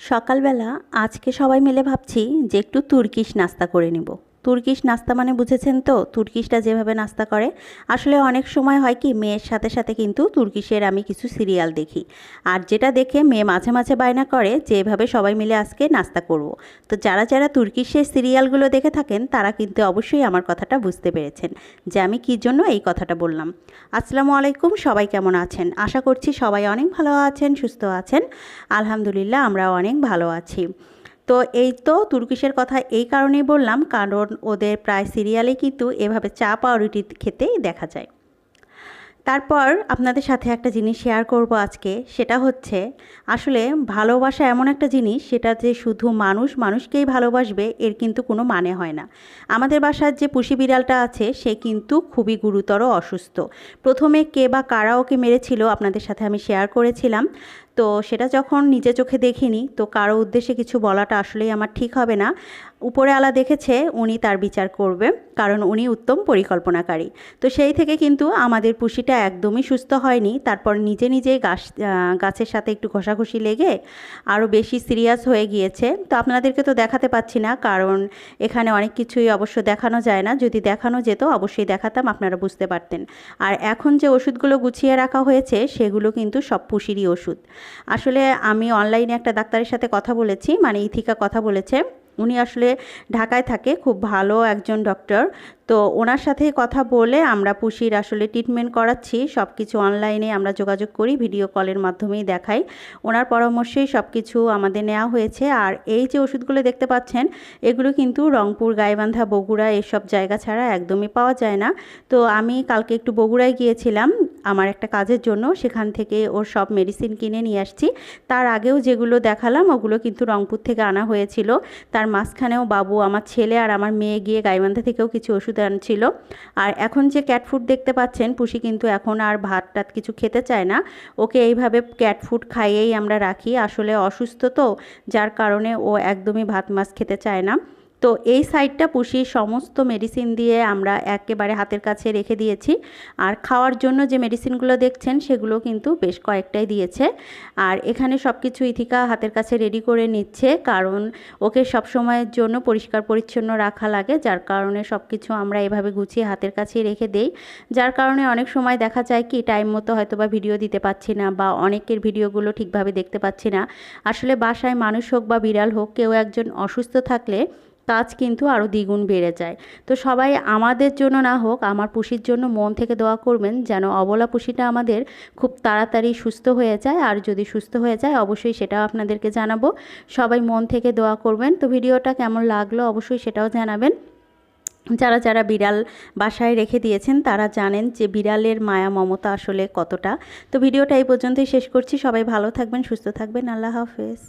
সকালবেলা আজকে সবাই মিলে ভাবছি যে একটু তুর্কিশ নাস্তা করে নিব। তুর্কিশ নাস্তা মানে বুঝেছেন তো? তুর্কিশটা যেভাবে নাস্তা করে। আসলে অনেক সময় হয় কি, মেয়ের সাথে সাথে কিন্তু তুর্কিশের আমি কিছু সিরিয়াল দেখি। আর যেটা দেখে মেয়ে মাঝে মাঝে বায়না করে যে, এভাবে সবাই মিলে আজকে নাস্তা করব। তো যারা যারা তুর্কিশের সিরিয়ালগুলো দেখে থাকেন, তারা কিন্তু অবশ্যই আমার কথাটা বুঝতে পেরেছেন যে, আমি কী জন্য এই কথাটা বললাম। আসসালামু আলাইকুম, সবাই কেমন আছেন? আশা করছি সবাই অনেক ভালো আছেন, সুস্থ আছেন। আলহামদুলিল্লাহ আমরা অনেক ভালো আছি। তো এই তো তুর্কিশের কথা এই কারণেই বললাম, কারণ ওদের প্রায় সিরিয়ালে কিন্তু এভাবে চা পাউরুটি খেতেই দেখা যায়। তারপর আপনাদের সাথে একটা জিনিস শেয়ার করব আজকে, সেটা হচ্ছে আসলে ভালোবাসা এমন একটা জিনিস, সেটা যে শুধু মানুষ মানুষকেই ভালোবাসবে, এর কিন্তু কোনো মানে হয় না। আমাদের বাসার যে পুষি বিড়ালটা আছে, সে কিন্তু খুবই গুরুতর অসুস্থ। প্রথমে কে বা কারা ওকে মেরেছিল আপনাদের সাথে আমি শেয়ার করেছিলাম। তো সেটা যখন নিজে চোখে দেখিনি, তো কারও উদ্দেশ্যে কিছু বলাটা আসলেই আমার ঠিক হবে না। উপরে আলা দেখেছে উনি তার বিচার করবে, কারণ উনি উত্তম পরিকল্পনাকারী। তো সেই থেকে কিন্তু আমাদের পুষিটা একদমই সুস্থ হয়নি। তারপর নিজে নিজেই গাছ গাছের সাথে একটু ঘষাঘষি লেগে আরও বেশি সিরিয়াস হয়ে গিয়েছে। তো আপনাদেরকে তো দেখাতে পাচ্ছি না, কারণ এখানে অনেক কিছুই অবশ্য দেখানো যায় না। যদি দেখানো যেত, অবশ্যই দেখাতাম, আপনারা বুঝতে পারতেন। আর এখন যে ওষুধগুলো গুছিয়ে রাখা হয়েছে, সেগুলো কিন্তু সব পুষিরই ওষুধ। আসলে আমি অনলাইনে একটা ডাক্তারের সাথে কথা বলেছি মানে ইথিকা কথা বলেছে। উনি আসলে ঢাকায় থাকে, খুব ভালো একজন ডক্টর তো ওনার সাথে কথা বলে আমরা পুষির আসলে ট্রিটমেন্ট করাচ্ছি সব কিছু অনলাইনে আমরা যোগাযোগ করি ভিডিও কলের মাধ্যমেই দেখাই। ওনার পরামর্শেই সব কিছু আমাদের নেওয়া হয়েছে। আর এই যে ওষুধগুলো দেখতে পাচ্ছেন, এগুলো কিন্তু রংপুর, গাইবান্ধা, বগুড়া এসব জায়গা ছাড়া একদমই পাওয়া যায় না। তো আমি কালকে একটু বগুড়ায় গিয়েছিলাম আমার একটা কাজের জন্য, সেখান থেকে ওর সব মেডিসিন কিনে নিয়ে আসছি। তার আগেও যেগুলো দেখালাম, ওগুলো কিন্তু রংপুর থেকে আনা হয়েছিল। তার মাঝখানেও বাবু, আমার ছেলে আর আমার মেয়ে গিয়ে গাইবান্ধা থেকেও কিছু ওষুধ ওষুধ ছিল। আর এখন যে ক্যাট ফুড দেখতে পাচ্ছেন, পুষি কিন্তু এখন আর ভাত টাত কিছু খেতে চায় না। ওকে এইভাবে ক্যাট ফুড খাইয়েই আমরা রাখি। আসলে অসুস্থ তো, যার কারণে ও একদমই ভাত মাছ খেতে চায় না। তো এই সাইডটা পুষিয়ে সমস্ত মেডিসিন দিয়ে আমরা একেবারে হাতের কাছে রেখে দিয়েছি। আর খাওয়ার জন্য যে মেডিসিনগুলো দেখছেন, সেগুলো কিন্তু বেশ কয়েকটাই দিয়েছে। আর এখানে সব কিছু ইথিকা হাতের কাছে রেডি করে নিচ্ছে, কারণ ওকে সব সময়ের জন্য পরিষ্কার পরিচ্ছন্ন রাখা লাগে। যার কারণে সব কিছু আমরা এভাবে গুছিয়ে হাতের কাছে রেখে দেই। যার কারণে অনেক সময় দেখা যায় কি টাইম মতো হয়তো বা ভিডিও দিতে পারছি না বা অনেকের ভিডিওগুলো ঠিকভাবে দেখতে পাচ্ছি না। আসলে বাসায় মানুষ হোক বা বিড়াল হোক, কেউ একজন অসুস্থ থাকলে কাজ কিন্তু আরও দ্বিগুণ বেড়ে যায়। তো সবাই আমাদের জন্য না হোক, আমার পুষির জন্য মন থেকে দোয়া করবেন যেন অবলা পুষিটা আমাদের খুব তাড়াতাড়ি সুস্থ হয়ে যায়। আর যদি সুস্থ হয়ে যায়, অবশ্যই সেটাও আপনাদেরকে জানাব। সবাই মন থেকে দোয়া করবেন। তো ভিডিওটা কেমন লাগল অবশ্যই সেটাও জানাবেন। যারা যারা বিড়াল বাসায় রেখে দিয়েছেন, তারা জানেন যে বিড়ালের মায়া মমতা আসলে কতটা। তো ভিডিওটা এই পর্যন্তই শেষ করছি। সবাই ভালো থাকবেন, সুস্থ থাকবেন। আল্লাহ হাফেজ।